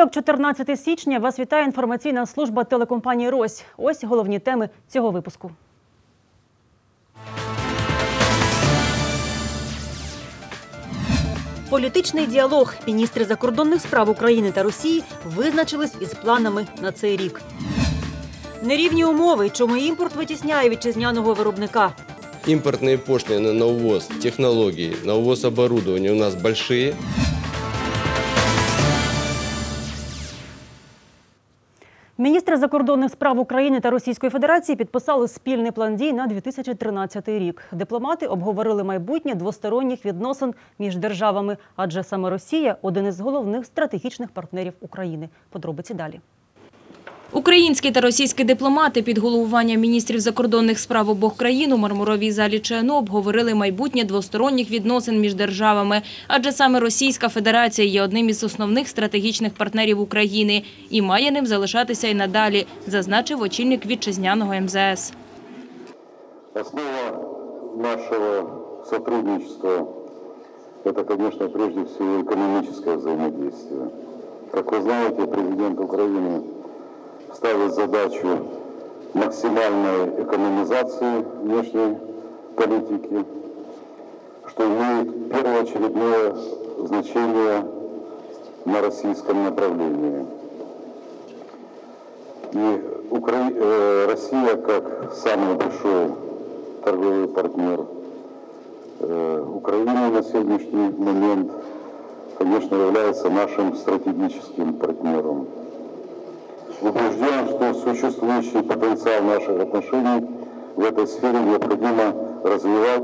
Понеділок, 14 січня, вас вітає інформаційна служба телекомпанії Рось. Ось головні теми цього випуску. Політичний діалог. Міністри закордонних справ України та Росії визначились із планами на цей рік. Нерівні умови, чому імпорт витісняє вітчизняного виробника. Импортные пошлины на увоз технологий, на увоз оборудования у нас большие. Міністри закордонних справ України та Російської Федерації підписали спільний план дій на 2013 рік. Дипломати обговорили майбутнє двосторонніх відносин між державами, адже саме Росія один із головних стратегічних партнерів України. Подробиці далі. Українські та російські дипломати під головуванням міністрів закордонних справ обох країн у мармуровій залі ЧНУ обговорили майбутнє двосторонніх відносин між державами, адже саме Російська Федерація є одним із основних стратегічних партнерів України і має ним залишатися і надалі, зазначив очільник вітчизняного МЗС. Основа нашего сотрудничества – это, конечно, прежде всего экономическое взаимодействие. Как вы знаете, президент Украины Ставит задачу максимальной экономизации внешней политики, что имеет первоочередное значение на российском направлении. И Укра- э, Россия, как самый большой торговый партнер э, Украины на сегодняшний момент, конечно, является нашим стратегическим партнером. Убежден, что существующий потенциал наших отношений в этой сфере необходимо развивать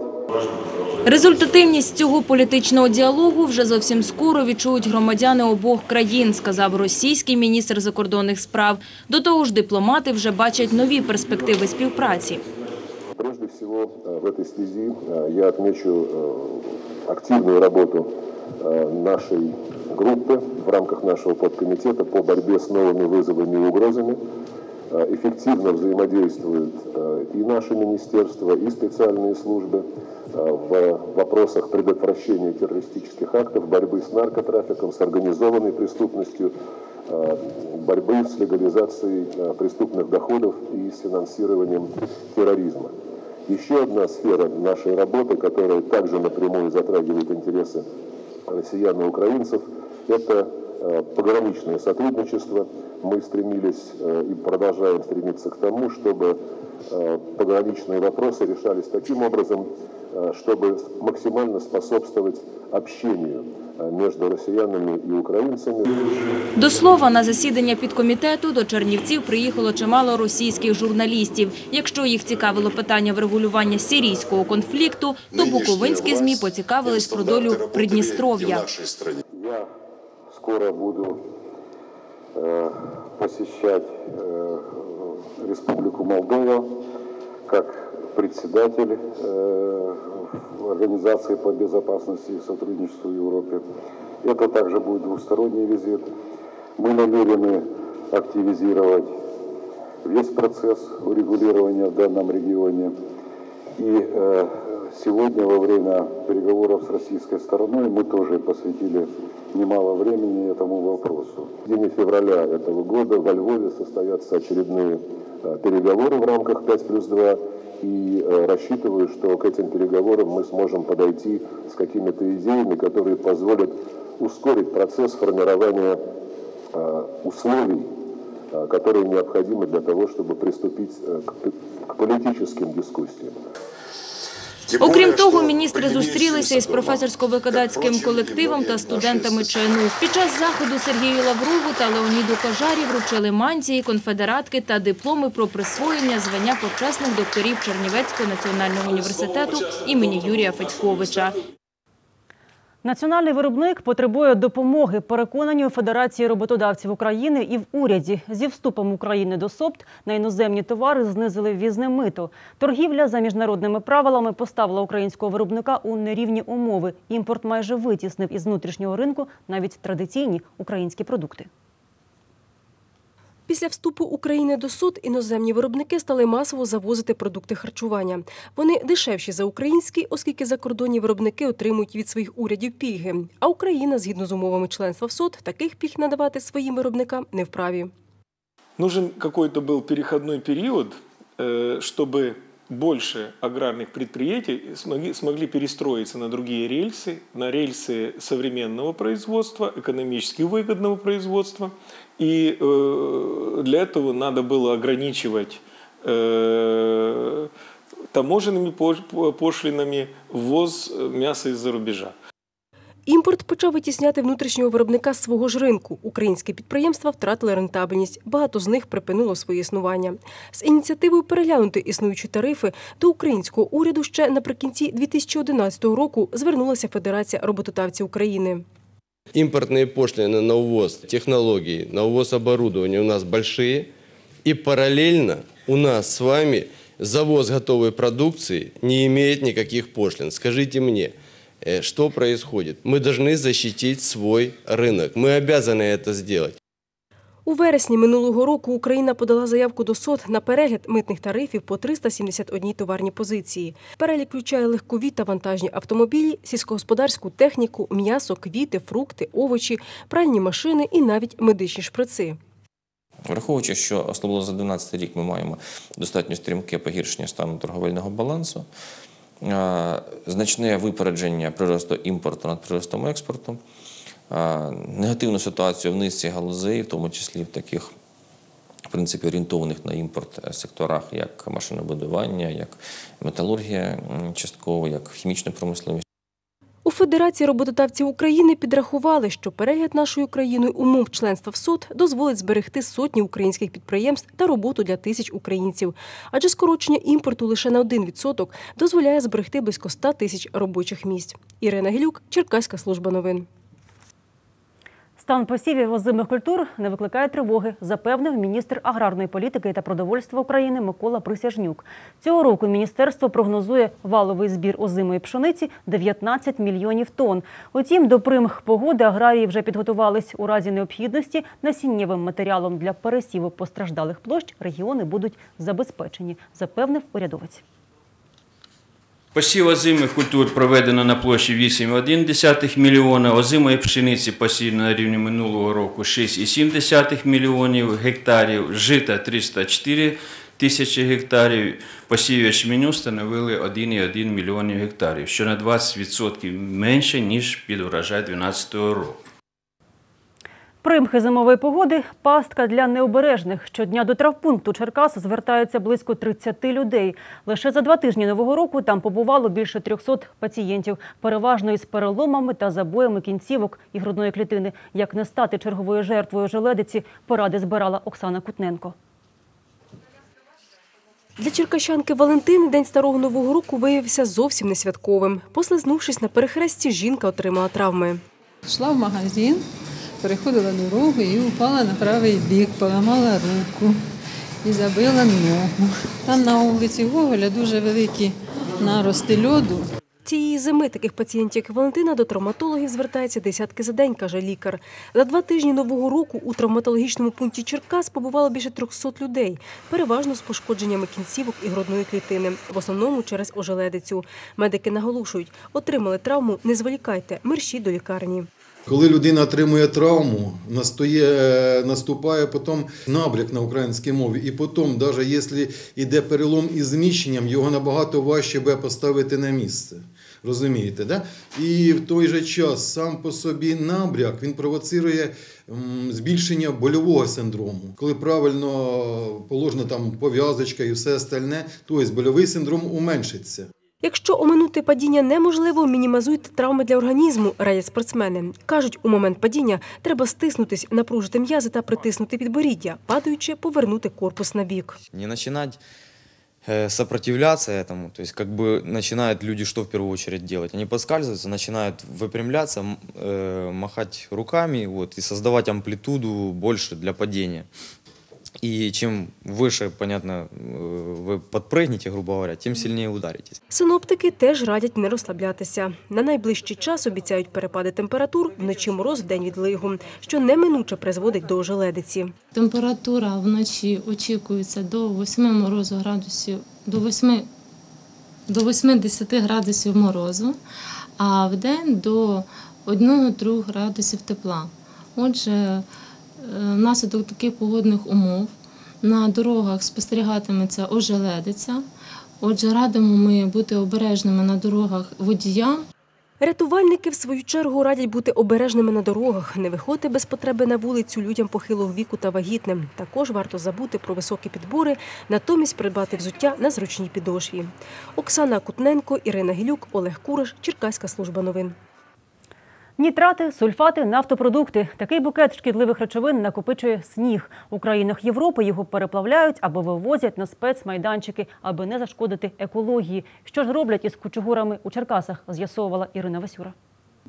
Результативність цього політичного діалогу вже зовсім скоро відчують громадяни обох країн, сказав російський міністр закордонних справ. До того ж, дипломати вже бачать нові перспективи співпраці. Прежде всего, э, в этой связи э, я отмечу э, активную работу э, нашей группы в рамках нашего подкомитета по борьбе с новыми вызовами и угрозами. Э, Эффективно взаимодействуют э, и наши министерства, и специальные службы э, в вопросах предотвращения террористических актов, борьбы с наркотрафиком, с организованной преступностью, борьбы с легализацией преступных доходов и с финансированием терроризма. Еще одна сфера нашей работы, которая также напрямую затрагивает интересы россиян и украинцев, это э, пограничное сотрудничество. Мы стремились э, и продолжаем стремиться к тому, чтобы э, пограничные вопросы решались таким образом, э, чтобы максимально способствовать общению э, между россиянами и украинцами. До слова, на засідання підкомітету до Чернівців приїхало чимало російських журналістів. Якщо їх цікавило питання врегулювання сирійського конфлікту, то буковинські ЗМІ поцікавились про долю Придністров'я. Скоро буду э, посещать э, Республику Молдова как председатель э, Организации по безопасности и сотрудничеству в Европе. Это также будет двусторонний визит. Мы намерены активизировать весь процесс урегулирования в данном регионе. И э, сегодня во время переговоров с российской стороной мы тоже посвятили немало времени этому вопросу. В день февраля этого года во Львове состоятся очередные э, переговоры в рамках 5 плюс 2. И э, рассчитываю, что к этим переговорам мы сможем подойти с какими-то идеями, которые позволят ускорить процесс формирования э, условий которые необходимы для того, чтобы приступить к политическим дискуссиям. Окрім того, міністри зустрілися із професорсько-викладацьким колективом та студентами ЧНУ. Під час заходу Сергію Лаврову та Леоніду Кожарі вручили мантії, конфедератки та дипломи про присвоєння звання почесних докторів Чернівецького національного університету імені Юрія Федьковича. Національний виробник потребує допомоги. Переконані у Федерації роботодавців України і в уряді зі вступом України до СОПТ на іноземні товари знизили ввізне мито. Торгівля за міжнародними правилами поставила українського виробника у нерівні умови. Імпорт майже витіснив із внутрішнього ринку навіть традиційні українські продукти. Після вступу України до суд іноземні виробники стали масово завозити продукти харчування. Вони дешевші за українські, оскільки закордонні виробники отримують від своїх урядів пільги. А Україна, згідно з умовами членства в СОД, таких пільг надавати своїм виробникам не вправі. Нужен какой-то был переходной период, э, чтобы больше аграрных предприятий смогли, перестроиться на другие рельсы, на рельсы современного производства, экономически выгодного производства. И э, для этого надо было ограничивать э, таможенными пош- пошлинами ввоз мяса из-за рубежа. Імпорт почав витісняти внутрішнього виробника з свого ж ринку. Українські підприємства втратили рентабельність. Багато з них припинило своє існування. З ініціативою переглянути існуючі тарифи до українського уряду ще наприкінці 2011 року звернулася Федерація роботодавців України. Импортные пошлины на увоз технологий, на увоз оборудования у нас большие. И параллельно у нас с вами завоз готовой продукции не имеет никаких пошлин. Скажите мне, э, что происходит? Мы должны защитить свой рынок. Мы обязаны это сделать. У вересні минулого року Україна подала заявку до СОД на перегляд митних тарифів по 371 товарній позиції. Перелік включає легкові та вантажні автомобілі, сільськогосподарську техніку, м'ясо, квіти, фрукти, овочі, пральні машини і навіть медичні шприци. Враховуючи, що особливо за 2012 рік ми маємо достатньо стрімке погіршення стану торговельного балансу, е, значне випередження приросту імпорту над приростом експорту, негативну ситуацію в низці галузей, в тому числі в таких в принципі орієнтованих на імпорт е, секторах, як машинобудування, як металургія частково, як хімічна промисловість. У Федерації роботодавців України підрахували, що перегляд нашою країною умов членства в СОД дозволить зберегти сотні українських підприємств та роботу для тисяч українців. Адже скорочення імпорту лише на 1% дозволяє зберегти близько 100 тисяч робочих місць. Ірина Гілюк, Черкаська служба новин. Стан посівів озимих культур не викликає тривоги, запевнив міністр аграрної політики та продовольства України Микола Присяжнюк. Цього року міністерство прогнозує валовий збір озимої пшениці 19 мільйонів тонн. Утім, до примх погоди аграрії вже підготувались. У разі необхідності насіннєвим матеріалом для пересіву постраждалих площ регіони будуть забезпечені, запевнив урядовець. Посів озимих культур проведено на площі 8,1 мільйона, озимої пшениці посіяно на рівні минулого року 6,7 мільйонів гектарів, жита 304 тисячі гектарів, посів ячменю становили 1,1 мільйонів гектарів, що на 20% менше, ніж під урожай 2012 року. Примхи зимової погоди – пастка для необережних. Щодня до травпункту Черкас звертаються близько 30 людей. Лише за два тижні Нового року там побувало більше 300 пацієнтів, переважно із переломами та забоями кінцівок і грудної клітини. Як не стати черговою жертвою желедиці, поради збирала Оксана Кутненко. Для черкащанки Валентини день старого нового року виявився зовсім не святковим. Послизнувшись на перехресті, жінка отримала травми. Йшла в магазин, переходила дорогу і упала на правий бік, поламала руку і забила ногу. Там на вулиці Гоголя дуже великі нарости льоду. Цієї зими таких пацієнтів, як Валентина, до травматологів звертається десятки за день, каже лікар. За два тижні нового року у травматологічному пункті Черкас побувало більше 300 людей, переважно з пошкодженнями кінцівок і грудної клітини, в основному через ожеледицю. Медики наголошують, отримали травму, не зволікайте, мерщі до лікарні. Коли людина отримує травму, настає, наступає потім набряк на українській мові. І потім, навіть якщо йде перелом із зміщенням, його набагато важче буде поставити на місце. Розумієте, да? І в той же час сам по собі набряк він провоцирує збільшення больового синдрому. Коли правильно положена там пов'язочка і все остальне, то тобто больовий синдром уменшиться. Якщо оминути падіння неможливо, мінімізуйте травми для організму, радять спортсмени. Кажуть, у момент падіння треба стиснутись, напружити м'язи та притиснути підборіддя, падаючи, повернути корпус на бік. не начинать э, сопротивляться этому. То есть как бы начинают люди что в первую очередь делать? Они подскальзываются, начинают выпрямляться, м, э, махать руками вот, и создавать амплитуду больше для падения. И чем выше, понятно, э, вы подпрыгнете, грубо говоря, тем сильнее ударитесь. Синоптики теж радять не розслаблятися. На найближчий час обіцяють перепади температур, вночі мороз, вдень відлигу, що неминуче призводить до ожеледиці. Температура вночі очікується до 8 морозу градусів, до 8, до 8-10 градусів морозу, а в день до 1-3 градусів тепла. Отже, е, внаслідок таких погодних умов на дорогах спостерігатиметься ожеледиця. Отже, радимо ми бути обережними на дорогах водіям. Рятувальники, в свою чергу, радять бути обережними на дорогах, не виходити без потреби на вулицю людям похилого віку та вагітним. Також варто забути про високі підбори, натомість придбати взуття на зручній підошві. Оксана Кутненко, Ірина Гілюк, Олег Куриш, Черкаська служба новин. Нітрати, сульфати, нафтопродукти. Такий букет шкідливих речовин накопичує сніг. У країнах Європи його переплавляють або вивозять на спецмайданчики, аби не зашкодити екології. Що ж роблять із кучугурами у Черкасах, з'ясовувала Ірина Васюра.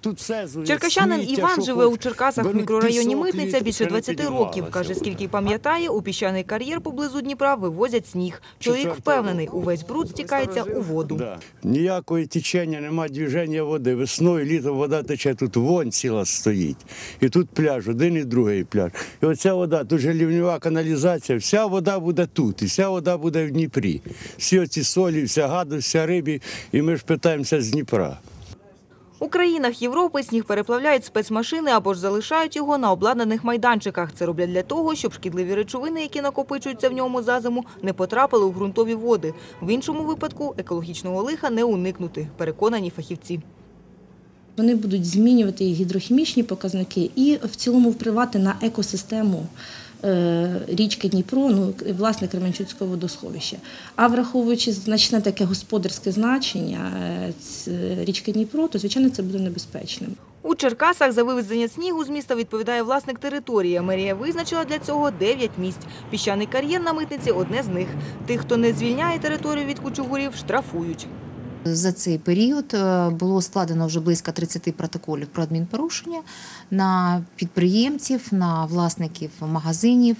Тут все злить, Черкащанин сміття, Іван що живе хоч. у Черкасах в Беруть мікрорайоні пісок, Митниця більше ще не 20 років. Каже, вона. скільки пам'ятає, у піщаний кар'єр поблизу Дніпра вивозять сніг. Чоловік Четвертого впевнений, увесь бруд стікається у воду. Да. Ніякої течення, немає движення води. Весною, літом вода тече, тут вонь ціла стоїть. І тут пляж, один і другий пляж. І оця вода, тут же лівньова каналізація, вся вода буде тут, і вся вода буде в Дніпрі. Всі оці солі, вся гадость, вся рибі, і ми ж питаємося з Дніпра. У країнах Європи сніг переплавляють спецмашини або ж залишають його на обладнаних майданчиках. Це роблять для того, щоб шкідливі речовини, які накопичуються в ньому за зиму, не потрапили у ґрунтові води. В іншому випадку екологічного лиха не уникнути, переконані фахівці. Вони будуть змінювати гідрохімічні показники і в цілому впливати на екосистему річки Дніпро, ну власне Кременчуцького водосховища. А враховуючи значне таке господарське значення е, річки Дніпро, то звичайно це буде небезпечним. У Черкасах за вивезення снігу з міста відповідає власник території. Мерія визначила для цього 9 місць. Піщаний кар'єр на митниці – одне з них. Тих, хто не звільняє територію від кучугурів, штрафують. За цей період е, було складено вже близько 30 протоколів про адмінпорушення на підприємців, на власників магазинів,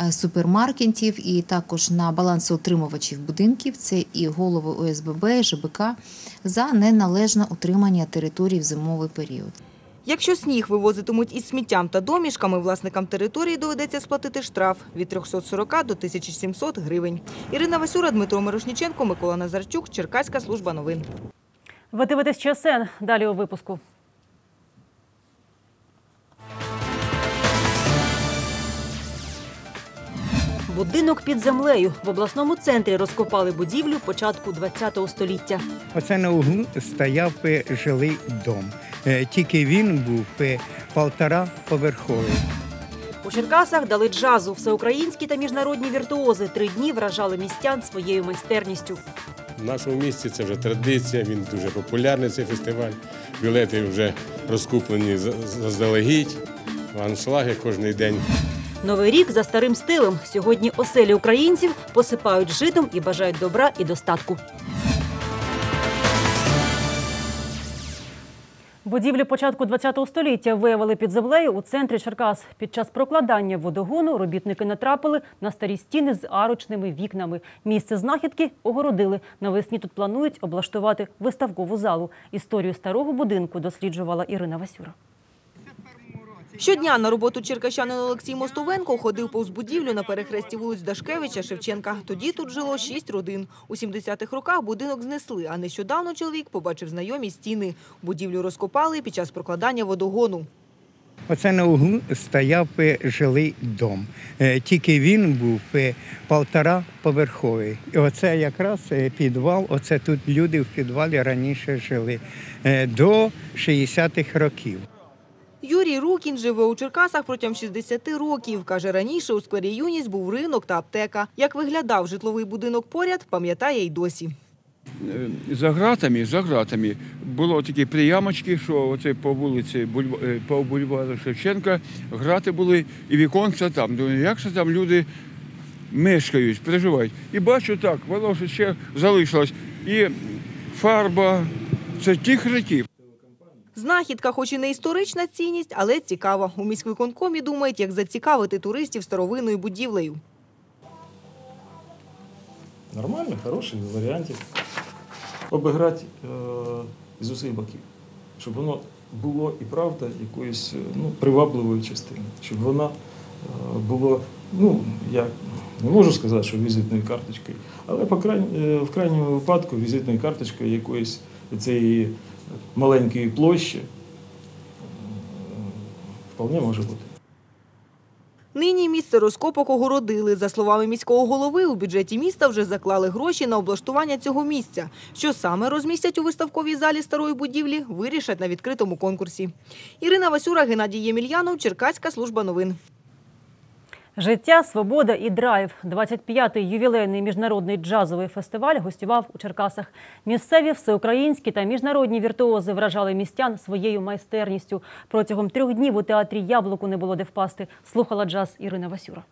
е, супермаркетів і також на балансоутримувачів будинків. Це і голови ОСББ, і ЖБК за неналежне утримання територій в зимовий період. Якщо сніг вивозитимуть із сміттям та домішками, власникам території доведеться сплатити штраф від 340 до 1700 гривень. Ірина Васюра, Дмитро Мирошніченко, Микола Назарчук, Черкаська служба новин. Ви дивитесь ЧСН. Далі у випуску. Будинок під землею. В обласному центрі розкопали будівлю початку ХХ століття. Оце на углу стояв жилий дом. Е, Тільки він був е, полтора поверховий. У Черкасах дали джазу. Всеукраїнські та міжнародні віртуози три дні вражали містян своєю майстерністю. В нашому місті це вже традиція, він дуже популярний цей фестиваль. Білети вже розкуплені за- заздалегідь, аншлаги кожен день. Новий рік за старим стилем. Сьогодні оселі українців посипають житом і бажають добра і достатку. Будівлю початку ХХ століття виявили під землею у центрі Черкас. Під час прокладання водогону робітники натрапили на старі стіни з арочними вікнами. Місце знахідки огородили. Навесні тут планують облаштувати виставкову залу. Історію старого будинку досліджувала Ірина Васюра. Щодня на роботу черкащанин Олексій Мостовенко ходив повз будівлю на перехресті вулиць Дашкевича, Шевченка. Тоді тут жило шість родин. У 70-х роках будинок знесли, а нещодавно чоловік побачив знайомі стіни. Будівлю розкопали під час прокладання водогону. Оце на углу стояв жилий дом. Е, Тільки він був е, полтора поверховий. І оце якраз е, підвал, оце тут люди в підвалі раніше жили е, до 60-х років. Юрій Рукін живе у Черкасах протягом 60 років. Каже, раніше у сквері Юність був ринок та аптека. Як виглядав житловий будинок поряд, пам'ятає й досі. Е, За гратами, за гратами було такі приямочки, що оце по вулиці е, по бульвару Шевченка грати були і віконця там. Думаю, як же там люди мешкають, проживають. І бачу так, воно ще залишилось. І фарба, це тих років. Знахідка, хоч і не історична цінність, але цікава. У міськвиконкомі думають, як зацікавити туристів старовинною будівлею. Нормально, хороший варіантів. Обіграти е, з усіх боків, щоб воно було і правда якоїсь е, ну, привабливої частини, щоб воно е, було, ну, я не можу сказати, що візитною карточкою, але по крайні, е, в крайньому випадку візитною карточкою якоїсь цієї маленької площі вполне може бути. Нині місце розкопок огородили. За словами міського голови, у бюджеті міста вже заклали гроші на облаштування цього місця. Що саме розмістять у виставковій залі старої будівлі, вирішать на відкритому конкурсі. Ірина Васюра, Геннадій Ємельянов, Черкаська служба новин. Життя, свобода і драйв. 25-й ювілейний міжнародний джазовий фестиваль гостював у Черкасах. Місцеві, всеукраїнські та міжнародні віртуози вражали містян своєю майстерністю. Протягом трьох днів у театрі Яблуку не було де впасти. Слухала джаз Ірина Васюра.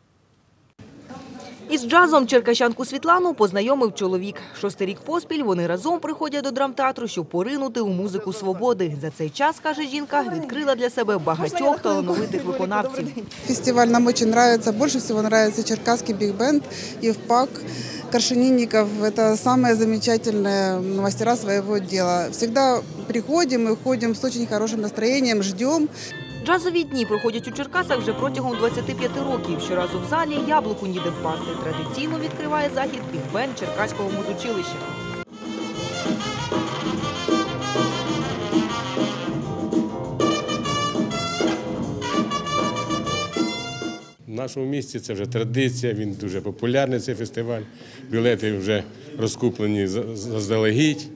Із джазом черкащанку Світлану познайомив чоловік. Шостий рік поспіль вони разом приходять до драмтеатру, щоб поринути у музику свободи. За цей час, каже жінка, відкрила для себе багатьох талановитих виконавців. Фестиваль нам очень нравится. Больше всего нравится Черкасский биг-бенд, Евпак, Коршенинников. Это самые замечательные мастера своего дела. Всегда приходим и уходим с очень хорошим настроением, ждем. Джазові дні проходять у Черкасах вже протягом 25 років. Щоразу в залі яблуку ніде впасти. Традиційно відкриває захід бігбенд Черкаського музучилища. В нашому місті це вже традиція, він дуже популярний цей фестиваль. Білети вже розкуплені заздалегідь,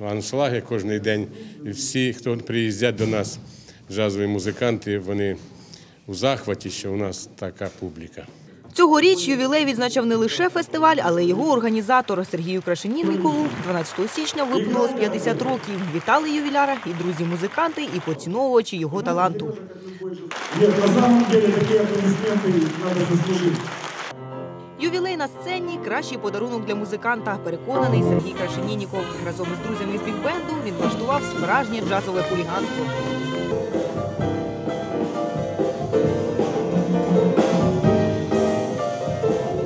аншлаги кожен день. Всі, хто приїздять до нас, джазові музиканти, вони у захваті, що у нас така публіка. Цьогоріч ювілей відзначав не лише фестиваль, але й його організатор Сергію Крашенінникову. 12 січня виповнилось 50 років. Вітали ювіляра і друзі-музиканти, і поціновувачі його таланту. Є на самом деле такі аплодисменти треба заслужить Ювілей на сцені – кращий подарунок для музиканта, переконаний Сергій Крашенінніков. Разом із друзями з бігбенду він влаштував справжнє джазове хуліганство.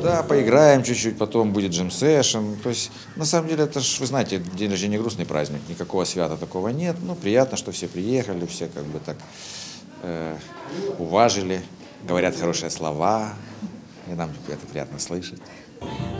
Да, поиграем чуть-чуть, потом будет джем-сэшн. То есть, на самом деле, это же, вы знаете, день рождения грустный праздник, никакого свята такого нет. Ну, приятно, что все приехали, все как бы так э, уважили, говорят хорошие слова, и нам это приятно слышать.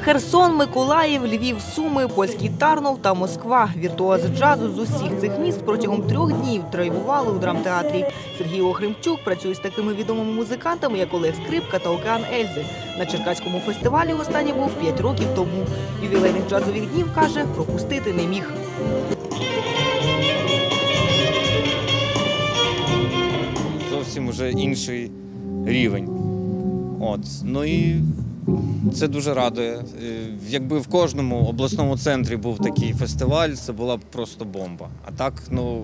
Херсон, Миколаїв, Львів, Суми, польський Тарнов та Москва. Віртуози джазу з усіх цих міст протягом трьох днів драйвували у драмтеатрі. Сергій Охримчук працює з такими відомими музикантами, як Олег Скрипка та Океан Ельзи. На Черкаському фестивалі останній був п'ять років тому. Ювілейних джазових днів, каже, пропустити не міг. зовсім уже інший рівень. От. Ну і це дуже радує. Е, Якби в кожному обласному центрі був такий фестиваль, це була б просто бомба. А так, ну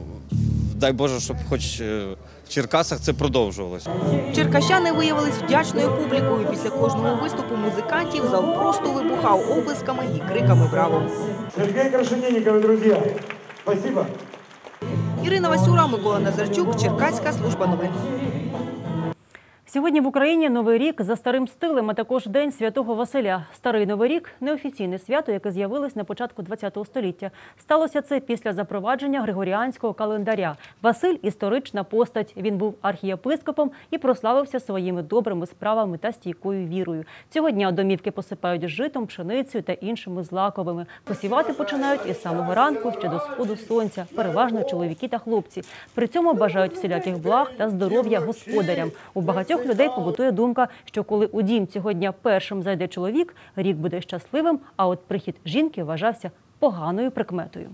дай Боже, щоб хоч е, в Черкасах це продовжувалося. Черкащани виявились вдячною публікою. Після кожного виступу музикантів зал просто вибухав оплесками і криками «Браво!». Сергей Крашенинников, друзья. Спасибо. Ірина Васюра, Микола Назарчук, Черкаська служба новин. Сьогодні в Україні Новий рік за старим стилем, а також День Святого Василя. Старий Новий рік – неофіційне свято, яке з'явилось на початку ХХ століття. Сталося це після запровадження Григоріанського календаря. Василь – історична постать. Він був архієпископом і прославився своїми добрими справами та стійкою вірою. Цього дня домівки посипають житом, пшеницею та іншими злаковими. Посівати починають із самого ранку, ще до сходу сонця. Переважно чоловіки та хлопці. При цьому бажають всіляких благ та здоров'я господарям. У багатьох людей побутує думка, що коли у дім цього дня першим зайде чоловік, рік буде щасливим, а от прихід жінки вважався поганою прикметою.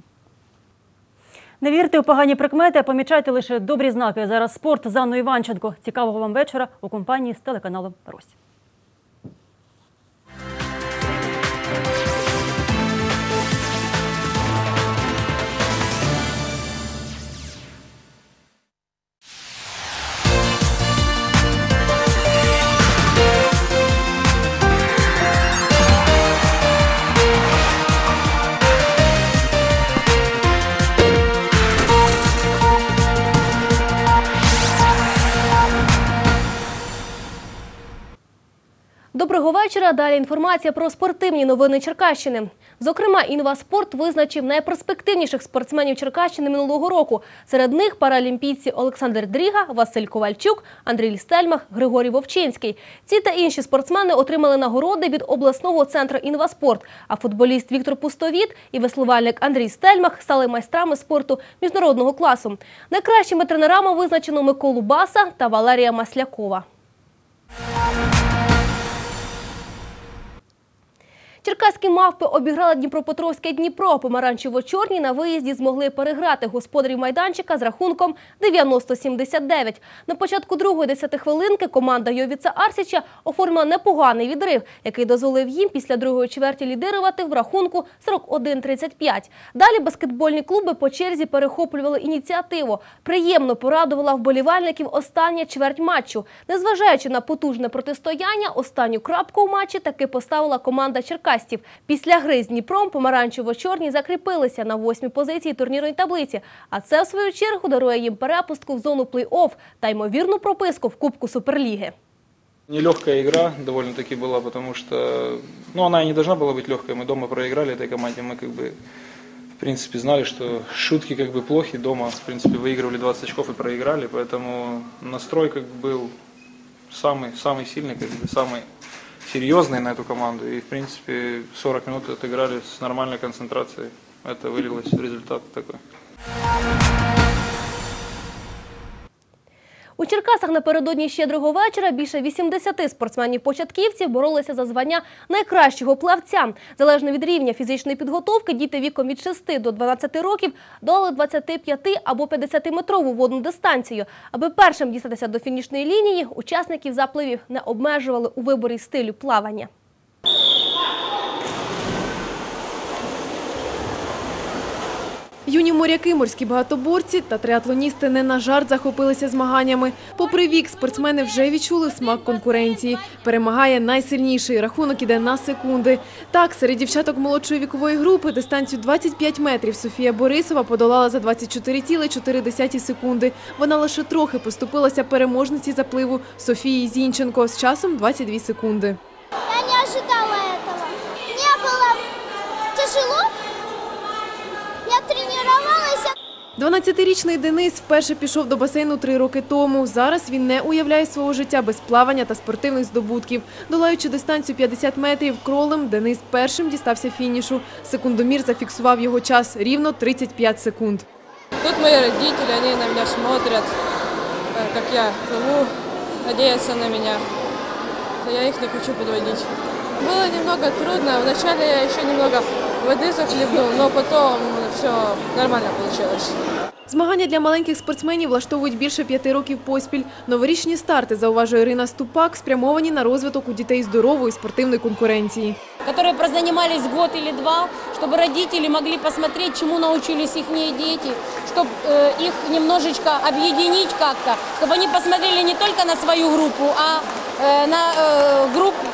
Не вірте у погані прикмети, а помічайте лише добрі знаки. Зараз спорт з Анною Іванченко. Цікавого вам вечора у компанії з телеканалом Рось. Далі інформація про спортивні новини Черкащини. Зокрема, інваспорт визначив найперспективніших спортсменів Черкащини минулого року. Серед них паралімпійці Олександр Дріга, Василь Ковальчук, Андрій Стельмах, Григорій Вовчинський. Ці та інші спортсмени отримали нагороди від обласного центру інваспорт. А футболіст Віктор Пустовіт і веслувальник Андрій Стельмах стали майстрами спорту міжнародного класу. Найкращими тренерами визначено Миколу Баса та Валерія Маслякова. Черкаські мавпи обіграли Дніпропетровське Дніпро. Помаранчево-чорні на виїзді змогли переграти господарів майданчика з рахунком 90-79. На початку другої десятихвилинки команда Йовіца Арсіча оформила непоганий відрив, який дозволив їм після другої чверті лідирувати в рахунку 41-35. Далі баскетбольні клуби по черзі перехоплювали ініціативу. Приємно порадувала вболівальників остання чверть матчу. Незважаючи на потужне протистояння, останню крапку у матчі таки поставила команда Черкастів. Після гри з Дніпром помаранчево-чорні закріпилися на восьмій позиції турнірної таблиці, а це, в свою чергу, дарує їм перепустку в зону плей-офф та ймовірну прописку в Кубку Суперліги. Нелегкая игра довольно-таки была, потому что, ну, она и не должна была быть легкой. Мы дома проиграли этой команде, мы как бы, в принципе, знали, что шутки как бы плохи. Дома, в принципе, выигрывали 20 очков и проиграли, поэтому настрой как бы был самый, самый сильный, как бы, самый серьезный на эту команду. И, в принципе, 40 минут отыграли с нормальной концентрацией. Это вылилось в результат такой. У Черкасах напередодні щедрого вечора більше 80 спортсменів-початківців боролися за звання найкращого плавця. Залежно від рівня фізичної підготовки, діти віком від 6 до 12 років долали 25 або 50-метрову водну дистанцію. Аби першим дістатися до фінішної лінії, учасників запливів не обмежували у виборі стилю плавання. Юні моряки, морські багатоборці та триатлоністи не на жарт захопилися змаганнями. Попри вік, спортсмени вже відчули смак конкуренції. Перемагає найсильніший. Рахунок іде на секунди. Так, серед дівчаток молодшої вікової групи дистанцію 25 метрів Софія Борисова подолала за 24,4 секунди. Вона лише трохи поступилася переможниці запливу Софії Зінченко з часом 22 секунди. Я не ожидала этого. Мне было тяжело Я тренировалась. 12-річний Денис вперше пішов до басейну три роки тому. Зараз він не уявляє свого життя без плавання та спортивних здобутків. Долаючи дистанцію 50 метрів кролем, Денис першим дістався фінішу. Секундомір зафіксував його час рівно 35 секунд. Тут мои родители, они на меня смотрят, э, как я плыву, надеются на меня. Я их не хочу подводить. Было немного трудно. Вначале я еще немного воды захлебнул, но потом все нормально получилось. Змагання для маленьких спортсменів влаштовують більше п'яти років поспіль. Новорічні старти, зауважує Ірина Ступак, спрямовані на розвиток у дітей здорової спортивної конкуренції. которые прозанимались год или два, чтобы родители могли посмотреть, чему научились их дети, чтобы их немножечко объединить как-то, чтобы они посмотрели не только на свою группу, а э, на э, группу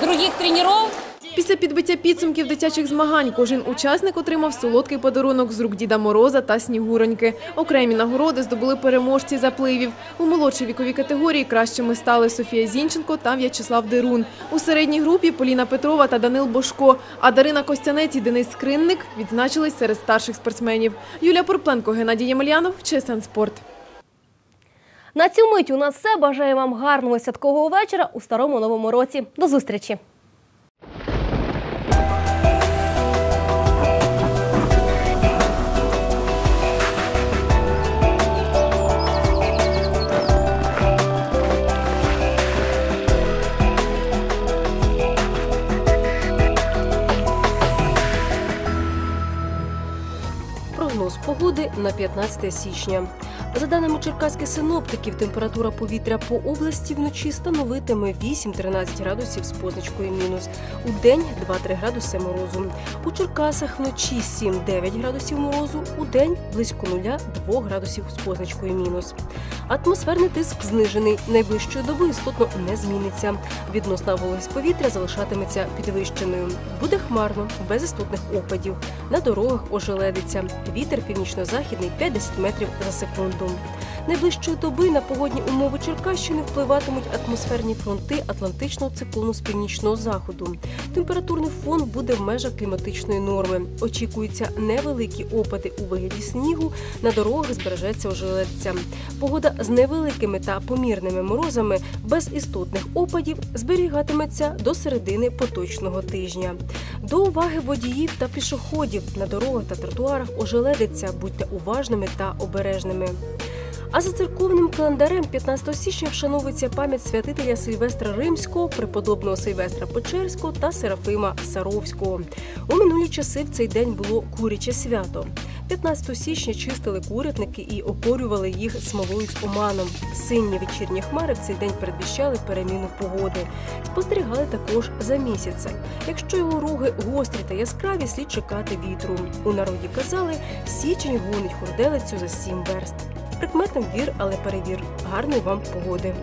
других тренеров. Після підбиття підсумків дитячих змагань кожен учасник отримав солодкий подарунок з рук Діда Мороза та Снігуроньки. Окремі нагороди здобули переможці запливів. У молодшій віковій категорії кращими стали Софія Зінченко та В'ячеслав Дерун. У середній групі Поліна Петрова та Данил Бошко. А Дарина Костянець і Денис Скринник відзначились серед старших спортсменів. Юлія Порпленко, Геннадій Ємельянов, ЧСН Спорт. На цю мить у нас все. Бажаю вам гарного святкового вечора у старому новому році. До зустрічі! Погоди на 15 січня. За даними черкаських синоптиків, температура повітря по області вночі становитиме 8-13 градусів з позначкою мінус. У день 2-3 градуси морозу. У Черкасах вночі 7-9 градусів морозу, у день близько 0-2 градусів з позначкою мінус. Атмосферний тиск знижений. Найближчої доби істотно не зміниться. Відносна вологість повітря залишатиметься підвищеною. Буде хмарно, без істотних опадів. На дорогах ожеледиться. Вітер північно-західний 5-10 метрів за секунду. Google. Найближчої доби на погодні умови Черкащини впливатимуть атмосферні фронти Атлантичного циклону з північного заходу. Температурний фон буде в межах кліматичної норми. Очікуються невеликі опади у вигляді снігу. На дорогах збережеться ожеледця. Погода з невеликими та помірними морозами без істотних опадів зберігатиметься до середини поточного тижня. До уваги водіїв та пішоходів на дорогах та тротуарах ожеледиться. Будьте уважними та обережними. А за церковним календарем 15 січня вшановується пам'ять святителя Сильвестра Римського, преподобного Сильвестра Печерського та Серафима Саровського. У минулі часи в цей день було куряче свято. 15 січня чистили курятники і окорювали їх смолою з оманом. Синні вечірні хмари в цей день передвіщали переміну погоди. Спостерігали також за місяцем. Якщо його роги гострі та яскраві, слід чекати вітру. У народі казали, січень гонить хурделицю за сім верст. Прикметом вір, але перевір. Гарної вам погоди.